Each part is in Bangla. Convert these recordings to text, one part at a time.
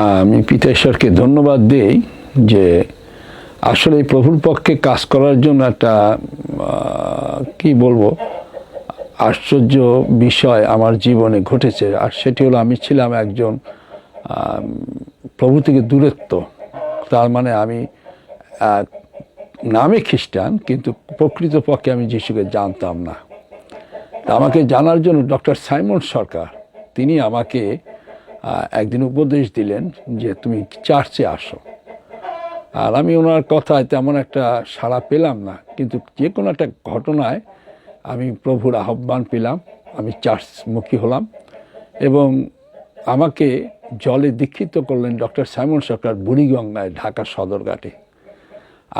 আমি পিতা ঈশ্বরকে ধন্যবাদ দিই যে আসলে প্রভুর পক্ষে কাজ করার জন্য একটা কি বলব, আশ্চর্য বিষয় আমার জীবনে ঘটেছে। আর সেটি হলো আমি ছিলাম একজন প্রভু থেকে দূরত্ব। তার মানে আমি নামে খ্রিস্টান, কিন্তু প্রকৃতপক্ষে আমি যিশুকে জানতাম না। আমাকে জানার জন্য ডক্টর সাইমন সরকার, তিনি আমাকে একদিন উপদেশ দিলেন যে তুমি চার্চে আসো। আর আমি ওনার কথায় তেমন একটা সাড়া পেলাম না, কিন্তু যে কোনো একটা ঘটনায় আমি প্রভুর আহ্বান পেলাম, আমি চার্চমুখী হলাম এবং আমাকে জলে দীক্ষিত করলেন ডক্টর সাইমন সরকার বুড়িগঙ্গায়, ঢাকা সদরঘাটে।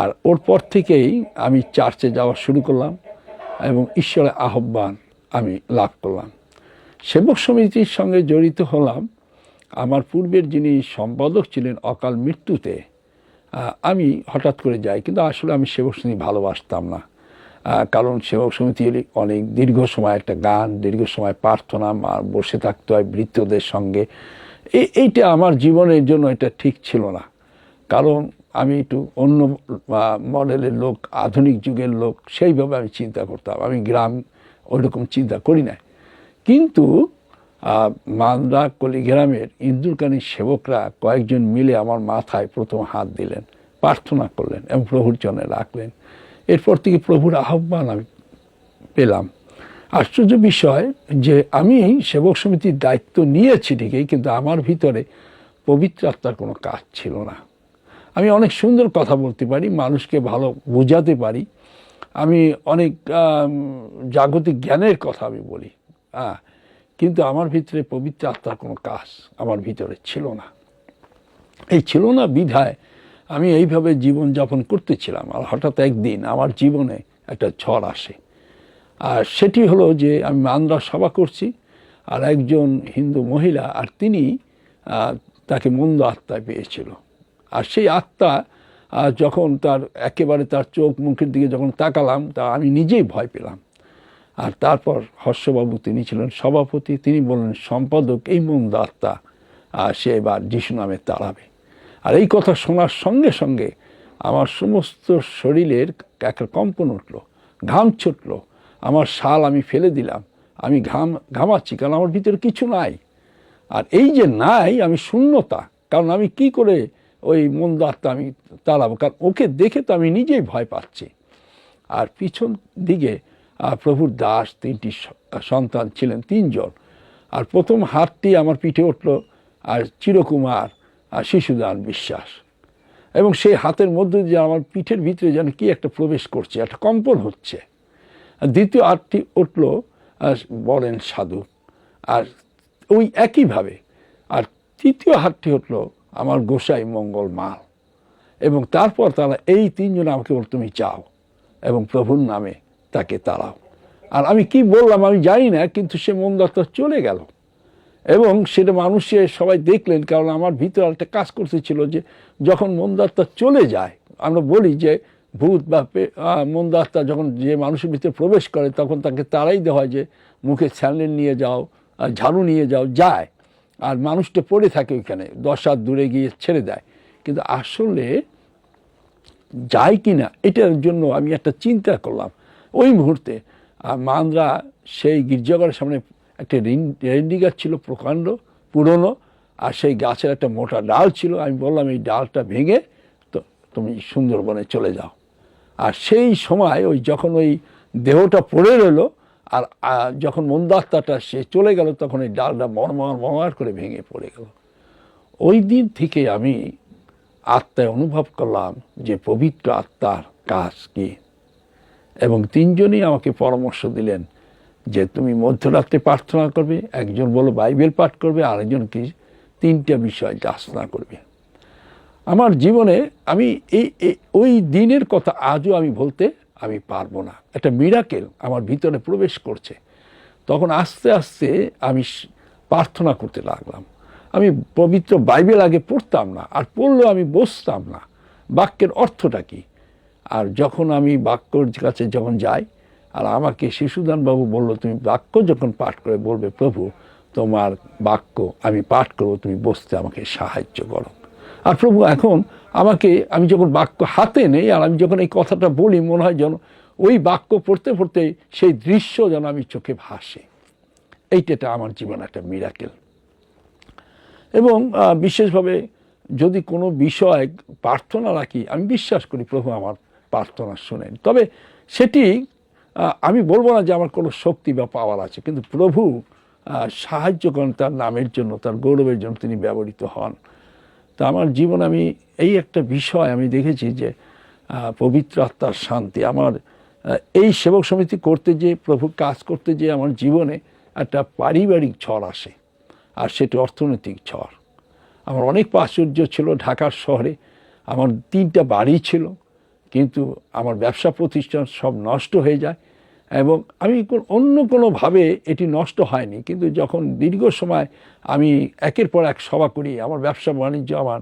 আর ওর পর থেকেই আমি চার্চে যাওয়া শুরু করলাম এবং ঈশ্বরের আহ্বান আমি লাভ করলাম। সেবক সমিতির সঙ্গে জড়িত হলাম আমার পূর্বের যিনি সম্পাদক ছিলেন অকাল মৃত্যুতে আমি হঠাৎ করে যাই, কিন্তু আসলে আমি সেবক সমিতি ভালোবাসতাম না। কারণ সেবক সমিতি অনেক দীর্ঘ সময় একটা গান, দীর্ঘ সময় প্রার্থনা বসে থাকতে হয় বৃত্তদের সঙ্গে। এই এইটা আমার জীবনের জন্য এটা ঠিক ছিল না। কারণ আমি একটু অন্য মডেলের লোক, আধুনিক যুগের লোক, সেইভাবে আমি চিন্তা করতাম। আমি গ্রাম ওইরকম চিন্তা করি না কিন্তু মালদা কলিগ্রামের ইন্দুরকানির সেবকরা কয়েকজন মিলে আমার মাথায় প্রথম হাত দিলেন, প্রার্থনা করলেন এবং প্রভুর জন্য রাখলেন এরপর থেকে প্রভুর আহ্বান আমি পেলাম। আশ্চর্য বিষয় যে আমি সেবক সমিতির দায়িত্ব নিয়েছি ঠিকই, কিন্তু আমার ভিতরে পবিত্র আত্মার কোনো কাজ ছিল না। আমি অনেক সুন্দর কথা বলতে পারি, মানুষকে ভালো বোঝাতে পারি। আমি অনেক জাগতিক জ্ঞানের কথা আমি বলি। হ্যাঁ কিন্তু আমার ভিতরে পবিত্র আত্মার কোনো কাজ আমার ভিতরে ছিল না। এই ছিল না বিধায় আমি এইভাবে জীবনযাপন করতেছিলাম আর হঠাৎ একদিন আমার জীবনে একটা ঝড় আসে। আর সেটি হলো যে আমি মান্দ্রা সভা করছি আর একজন হিন্দু মহিলা আর তিনি তাকে মন্দ আত্মায় পেয়েছিল। আর সেই আত্মা যখন তার একেবারে তার চোখ মুখের দিকে যখন তাকালাম, তা আমি নিজেই ভয় পেলাম। আর তারপর হর্ষবাবু তিনি ছিলেন সভাপতি তিনি বললেন সম্পাদক এই মন্দ আত্মা আহ, সে এবার যিশু নামে তাড়াবে আর এই কথা শোনার সঙ্গে সঙ্গে আমার সমস্ত শরীরের একটা কম্পন উঠল ঘাম ছুটলো। আমার শাল আমি ফেলে দিলাম আমি ঘাম ঘামাচ্ছি কারণ আমার ভিতরে কিছু নাই। আর এই যে নাই আমি শূন্যতা কারণ আমি কি করে ওই মন্দ আত্মা আমি তাড়াবো কারণ ওকে দেখে তো আমি নিজেই ভয় পাচ্ছি। আর পিছন দিকে প্রভুর দাস তিনটি সন্তান ছিলেন তিনজন। আর প্রথম হাতটি আমার পিঠে উঠল, আর চিরকুমার আর শিশুদান বিশ্বাস। এবং সেই হাতের মধ্যে দিয়ে আমার পিঠের ভিতরে যেন কি একটা প্রবেশ করছে, একটা কম্পন হচ্ছে। আর দ্বিতীয় হাতটি উঠল বলেন সাধু, আর ওই একইভাবে, আর তৃতীয় হাতটি উঠল আমার গোসাই মঙ্গল মাল। এবং তারপর তারা, এই তিনজন আমাকে তুমি চাও? এবং প্রভুর নামে তাকে তাড়াও। আর আমি কি বললাম আমি জানি না, কিন্তু সে মন্দাত্মা চলে গেল। এবং সেটা মানুষে সবাই দেখলেন, কারণ আমার ভিতরে একটা কাজ করতেছিল যে যখন মন্দাত্মা চলে যায়, আমরা বলি যে ভূত বা মন্দাত্মা যখন যে মানুষের ভিতরে প্রবেশ করে, তখন তাকে তারাই দেওয়া হয় যে মুখে স্যান্ডেল নিয়ে যাও ঝাড়ু নিয়ে যাও, যায়। আর মানুষটা পড়ে থাকে ওইখানে, দশ হাত দূরে গিয়ে ছেড়ে দেয়। কিন্তু আসলে যায় কি না এটার জন্য আমি একটা চিন্তা করলাম। ওই মুহূর্তে মানরা সেই গির্জাঘরের সামনে একটা রেন্ডি গাছ ছিল প্রকাণ্ড, পুরনো, আর সেই গাছের একটা মোটা ডাল ছিল। আমি বললাম, এই ডালটা ভেঙে তো তুমি সুন্দরবনে চলে যাও। আর সেই সময় ওই যখন ওই দেহটা পড়ে রইল, আর যখন মন্দাত্মাটা সে চলে গেল, তখন এই ডালটা মরমর, মরমার করে ভেঙে পড়ে গেল। ওই দিন থেকে আমি আত্মায় অনুভব করলাম যে পবিত্র আত্মার কাজ কি। এবং তিনজনই আমাকে পরামর্শ দিলেন যে তুমি মধ্যরাত্রে প্রার্থনা করবে, একজন বলো বাইবেল পাঠ করবে, আরেকজন কি তিনটা বিষয় যাচনা করবে। আমার জীবনে আমি এই ওই দিনের কথা আজও আমি বলতে আমি পারব না। একটা মিরাকেল আমার ভিতরে প্রবেশ করছে। তখন আস্তে আস্তে আমি প্রার্থনা করতে লাগলাম। আমি পবিত্র বাইবেল আগে পড়তাম না, আর পড়লেও আমি বসতাম না। বাক্যের অর্থটা কি? আর যখন আমি বাক্যর কাছে যখন যাই, আর আমাকে শিশুদানবাবু বলল, তুমি বাক্য যখন পাঠ করে বলবে, প্রভু, তোমার বাক্য আমি পাঠ করব, তুমি বসতে আমাকে সাহায্য করো। আর প্রভু এখন আমাকে, আমি যখন বাক্য হাতে নেই, আর আমি যখন এই কথাটা বলি, মনে হয় যেন ওই বাক্য পড়তে পড়তে সেই দৃশ্য যেন আমি চোখে ভাসে। এইটা আমার জীবন একটা মিরাকেল এবং বিশেষভাবে যদি কোনো বিষয় প্রার্থনা রাখি, আমি বিশ্বাস করি প্রভু আমার প্রার্থনা শোনেন। তবে সেটি আমি বলব না যে আমার কোনো শক্তি বা পাওয়ার আছে, কিন্তু প্রভু সাহায্য করেন তার নামের জন্য, তার গৌরবের জন্য তিনি ব্যবহৃত হন। তা আমার জীবন আমি, এই একটা বিষয় আমি দেখেছি যে পবিত্র আত্মার শান্তি। আমার এই সেবক সমিতি করতে যে প্রভু কাজ করতে যে আমার জীবনে একটা পারিবারিক ঝড় আসে, আর সেটি অর্থনৈতিক ঝড়। আমার অনেক প্রাচুর্য ছিল ঢাকার শহরে, আমার তিনটা বাড়ি ছিল কিন্তু আমার ব্যবসা প্রতিষ্ঠান সব নষ্ট হয়ে যায় এবং আমি কোন- অন্য কোনোভাবে এটি নষ্ট হয়নি। কিন্তু যখন দীর্ঘ সময় আমি একের পর এক সভা করি, আমার ব্যবসা বাণিজ্য আমার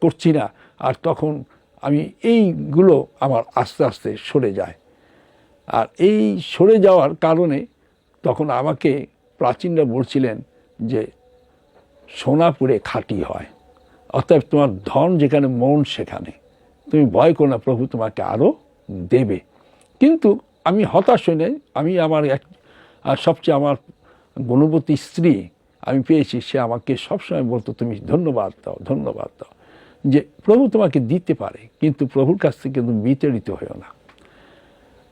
করছি না, আর তখন আমি এইগুলো আমার আস্তে আস্তে সরে যায়। আর এই সরে যাওয়ার কারণে তখন আমাকে প্রাচীনরা বলছিলেন যে, সোনাপুরে খাঁটি হয়, অতএব তোমার ধন যেখানে, মন সেখানে। তুমি ভয় করো না, প্রভু তোমাকে আরও দেবে। কিন্তু আমি হতাশ হই নাই, আমি আমার এক, আর সবচেয়ে আমার গুণবতী স্ত্রী আমি পেয়েছি, সে আমাকে সবসময় বলতো, তুমি ধন্যবাদ দাও ধন্যবাদ দাও। যে প্রভু তোমাকে দিতে পারে, কিন্তু প্রভুর কাছ থেকে তুমি বিতাড়িত হয়েও না।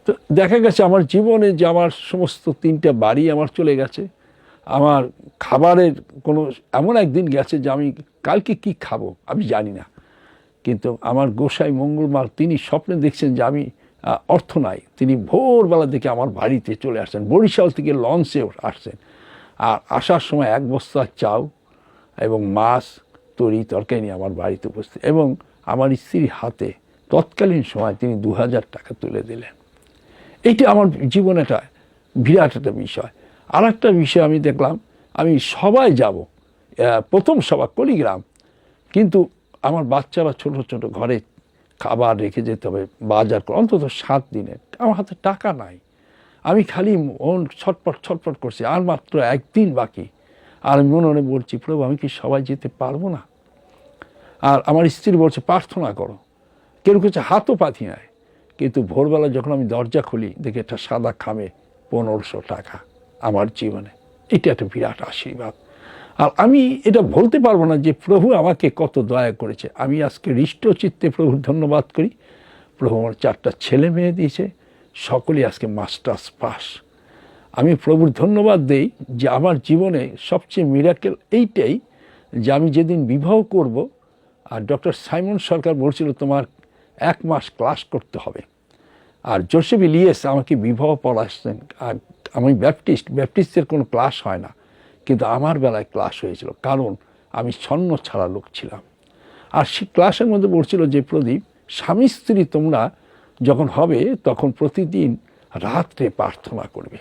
তো দেখা গেছে আমার জীবনে যে আমার সমস্ত তিনটা বাড়ি আমার চলে গেছে। আমার খাবারের কোনো, এমন একদিন গেছে যে আমি কালকে কি খাব, আমি জানি না। কিন্তু আমার গোসাই মঙ্গলবার তিনি স্বপ্নে দেখছেন যে আমি অর্থ নাই। তিনি ভোরবেলা থেকে আমার বাড়িতে চলে আসছেন, বরিশাল থেকে লঞ্চে আসছেন। আর আসার সময় এক বস্তা চাউ এবং মাছ, তরি, তরকারি নিয়ে আমার বাড়িতে উপস্থিত। এবং আমার স্ত্রীর হাতে তৎকালীন সময় তিনি দু হাজার টাকা তুলে দিলেন। এইটা আমার জীবনে একটা বিরাট একটা বিষয়। আর একটা বিষয় আমি দেখলাম, আমি সবাই যাব প্রথম সভা কলিগ্রাম। কিন্তু আমার বাচ্চারা ছোট ছোট ঘরে খাবার রেখে যেতে হবে, বাজার করে, অন্তত সাত দিনে। আমার হাতে টাকা নাই। আমি খালি মন ছটপট ছটপট করছি, আর মাত্র একদিন বাকি। আর আমি মনে মনে বলছি, প্রভু, আমি কি সবাই যেতে পারব না? আর আমার স্ত্রী বলছে, প্রার্থনা করো। কেউ কিছু হাতও পাতি নাই। কিন্তু ভোরবেলা যখন আমি দরজা খুলি, দেখি একটা সাদা খামে পনেরোশো টাকা আমার জীবনে। এটা একটা বিরাট আশীর্বাদ। আর আমি এটা বলতে পারব না যে প্রভু আমাকে কত দয়া করেছে। আমি আজকে হৃষ্ট চিত্তে প্রভুর ধন্যবাদ করি। প্রভু আমার চারটা ছেলে মেয়ে দিয়েছে। সকলেই আজকে মাস্টার্স পাস। আমি প্রভুর ধন্যবাদ দেই যে আমার জীবনে সবচেয়ে মিরাকেল এইটাই যে আমি যেদিন বিবাহ করব আর ডক্টর সাইমন সরকার বলছিল তোমার এক মাস ক্লাস করতে হবে। আর জোসেফ ইলিয়েস আমাকে বিবাহ পড়াচ্ছেন। আর আমি ব্যাপটিস্ট, ব্যাপটিস্টের কোনো ক্লাস হয় না। কিন্তু আমার বেলায় ক্লাস হয়েছিল, কারণ আমি ছন্ন ছাড়া লোক ছিলাম। আর সেই ক্লাসের মধ্যে বলছিল যে, প্রদীপ, স্বামী স্ত্রী তোমরা যখন হবে তখন প্রতিদিন রাত্রে প্রার্থনা করবে।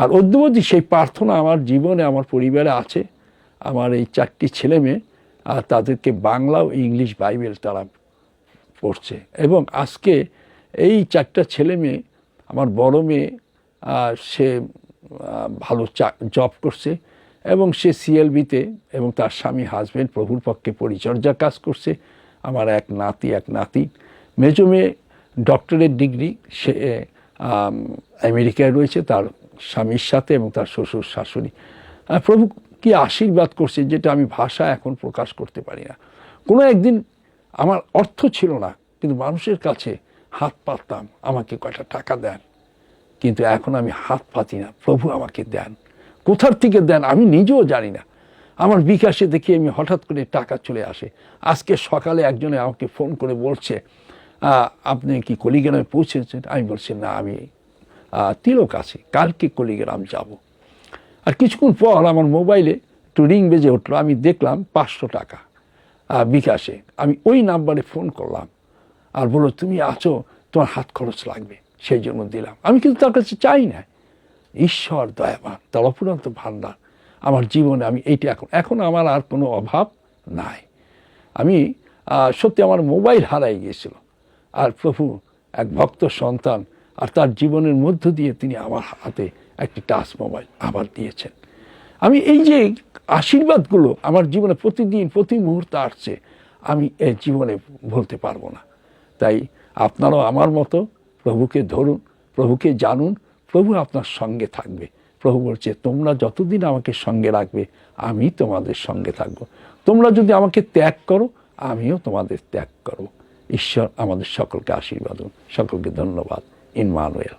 আর অদ্যবধি সেই প্রার্থনা আমার জীবনে, আমার পরিবারে আছে। আমার এই চারটি ছেলে মেয়ে, আর তাদেরকে বাংলা ও ইংলিশ বাইবেল তারা পড়ছে। এবং আজকে এই চারটা ছেলে মেয়ে, আমার বড় মেয়ে সে ভালো জব করছে এবং সে সিএলবিতে এবং তার স্বামী হাজবেন্ড প্রভুর পক্ষে পরিচর্যা কাজ করছে। আমার এক নাতি এক নাতি। মেজো মেয়ে ডক্টরেট ডিগ্রি সে আমেরিকায় রয়েছে, তার স্বামীর সাথে এবং তার শ্বশুর, শাশুড়ি। প্রভু কি আশীর্বাদ করছে যেটা আমি ভাষা এখন প্রকাশ করতে পারি না। কোনো একদিন আমার অর্থ ছিল না, কিন্তু মানুষের কাছে হাত পাততাম, আমাকে কয়টা টাকা দেন। কিন্তু এখন আমি হাত পাতি না। প্রভু আমাকে দেন। কোথার থেকে দেন আমি নিজেও জানি না। আমার বিকাশে দেখি আমি হঠাৎ করে টাকা চলে আসে। আজকে সকালে একজনে আমাকে ফোন করে বলছে আপনি কি কলিগ্রামে পৌঁছেছেন? আমি বলছি, না, আমি তিলক আছি। কালকে কলিগ্রাম যাব। আর কিছুক্ষণ পর আমার মোবাইলে একটু রিং বেজে উঠল। আমি দেখলাম পাঁচশো টাকা বিকাশে। আমি ওই নাম্বারে ফোন করলাম। আর বলল, তুমি আছো, তোমার হাত খরচ লাগবে। সেই জন্য দিলাম। আমি কিন্তু তার কাছে চাই না ঈশ্বর দয়াবান তার অপুরন্ত ভান্ডার আমার জীবনে আমি এইটা এখন এখন আমার আর কোনো অভাব নাই। আমি সত্যি আমার মোবাইল হারাই গিয়েছিল। আর প্রভু এক ভক্ত সন্তান, আর তার জীবনের মধ্য দিয়ে তিনি আমার হাতে একটি টাচ মোবাইল আবার দিয়েছেন। আমি এই যে আশীর্বাদগুলো আমার জীবনে প্রতিদিন, প্রতি মুহূর্তে আসছে, আমি এই জীবনে বলতে পারব না। তাই আপনারাও আমার মতো প্রভুকে ধরুন, প্রভুকে জানুন, প্রভু আপনার সঙ্গে থাকবে। প্রভু বলছে, তোমরা যতদিন আমাকে সঙ্গে রাখবে, আমি তোমাদের সঙ্গে থাকব। তোমরা যদি আমাকে ত্যাগ করো, আমিও তোমাদের ত্যাগ করব। ঈশ্বর আমাদের সকলকে আশীর্বাদ সকলকে ধন্যবাদ। ইনমানুয়েল